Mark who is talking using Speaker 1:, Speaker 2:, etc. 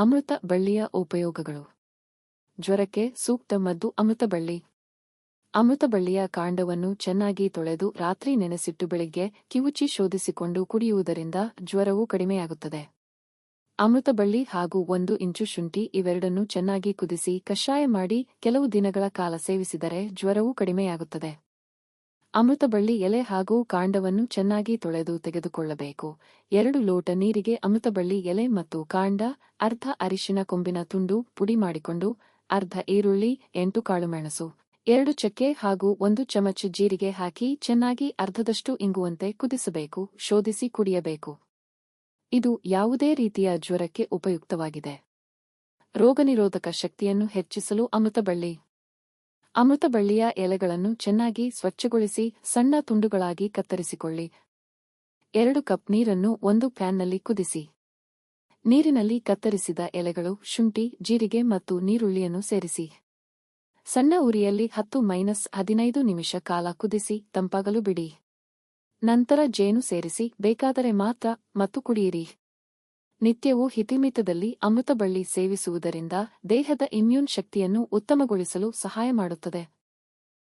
Speaker 1: ಅಮೃತ ಬಳ್ಳಿಯ ಉಪಯೋಗಗಳು. ಜ್ವರಕ್ಕೆ ಸೂಕ್ತ ಮದ್ದು ಅಮೃತ ಬಳ್ಳಿ. ಅಮೃತ ಬಳ್ಳಿಯ ಕಾಂಡವನ್ನು ಚೆನ್ನಾಗಿ ತೊಳೆದು ರಾತ್ರಿ ನೆನೆಸಿಟ್ಟು ಬೆಳಿಗ್ಗೆ ಕಿವುಚಿ ಶೋಧಿಸಿಕೊಂಡು ಕುಡಿಯುವುದರಿಂದ ಜ್ವರವು ಕಡಿಮೆಯಾಗುತ್ತದೆ. ಅಮೃತ ಬಳ್ಳಿ ಹಾಗೂ ಒಂದು ಇಂಚು ಶುಂಠಿ ಇವೆರಡನ್ನೂ ಚೆನ್ನಾಗಿ ಕುದಿಸಿ ಕಷಾಯ ಮಾಡಿ ಕೆಲವು ದಿನಗಳ ಕಾಲ ಸೇವಿಸಿದರೆ ಜ್ವರವೂ ಕಡಿಮೆಯಾಗುತ್ತದೆ. ಅಮೃತಬಳ್ಳಿ ಎಲೆ ಹಾಗೂ ಕಾಂಡವನ್ನು ಚೆನ್ನಾಗಿ ತೊಳೆದು ತೆಗೆದುಕೊಳ್ಳಬೇಕು. ಎರಡು ಲೋಟ ನೀರಿಗೆ ಅಮೃತಬಳ್ಳಿ ಎಲೆ ಮತ್ತು ಕಾಂಡ, ಅರ್ಧ ಅರಿಶಿನ ಕೊಂಬಿನ ತುಂಡು ಪುಡಿ ಮಾಡಿಕೊಂಡು, ಅರ್ಧ ಈರುಳ್ಳಿ, ಎಂಟು ಕಾಳುಮೆಣಸು, ಎರಡು ಚಕ್ಕೆ ಹಾಗೂ ಒಂದು ಚಮಚ ಜೀರಿಗೆ ಹಾಕಿ ಚೆನ್ನಾಗಿ ಅರ್ಧದಷ್ಟು ಇಂಗುವಂತೆ ಕುದಿಸಬೇಕು, ಶೋಧಿಸಿ ಕುಡಿಯಬೇಕು. ಇದು ಯಾವುದೇ ರೀತಿಯ ಜ್ವರಕ್ಕೆ ಉಪಯುಕ್ತವಾಗಿದೆ. ರೋಗನಿರೋಧಕ ಶಕ್ತಿಯನ್ನು ಹೆಚ್ಚಿಸಲು ಅಮೃತಬಳ್ಳಿ ಅಮೃತಬಳ್ಳಿಯ ಎಲೆಗಳನ್ನು ಚೆನ್ನಾಗಿ ಸ್ವಚ್ಛಗೊಳಿಸಿ ಸಣ್ಣ ತುಂಡುಗಳಾಗಿ ಕತ್ತರಿಸಿಕೊಳ್ಳಿ. ಎರಡು ಕಪ್ ನೀರನ್ನು ಒಂದು ಪ್ಯಾನ್ನಲ್ಲಿ ಕುದಿಸಿ. ನೀರಿನಲ್ಲಿ ಕತ್ತರಿಸಿದ ಎಲೆಗಳು ಶುಂಠಿ, ಜೀರಿಗೆ ಮತ್ತು ನೀರುಳ್ಳಿಯನ್ನು ಸೇರಿಸಿ. ಸಣ್ಣ ಉರಿಯಲ್ಲಿ ಹತ್ತು ಮೈನಸ್ ಹದಿನೈದು ನಿಮಿಷ ಕಾಲ ಕುದಿಸಿ ತಂಪಾಗಲು ಬಿಡಿ. ನಂತರ ಜೇನು ಸೇರಿಸಿ ಬೇಕಾದರೆ ಮಾತ್ರ ಮತ್ತು ಕುಡಿಯಿರಿ. ನಿತ್ಯವೂ ಹಿತಿಮಿತದಲ್ಲಿ ಅಮೃತಬಳ್ಳಿ ಸೇವಿಸುವುದರಿಂದ ದೇಹದ ಇಮ್ಯೂನ್ ಶಕ್ತಿಯನ್ನು ಉತ್ತಮಗೊಳಿಸಲು ಸಹಾಯ ಮಾಡುತ್ತದೆ.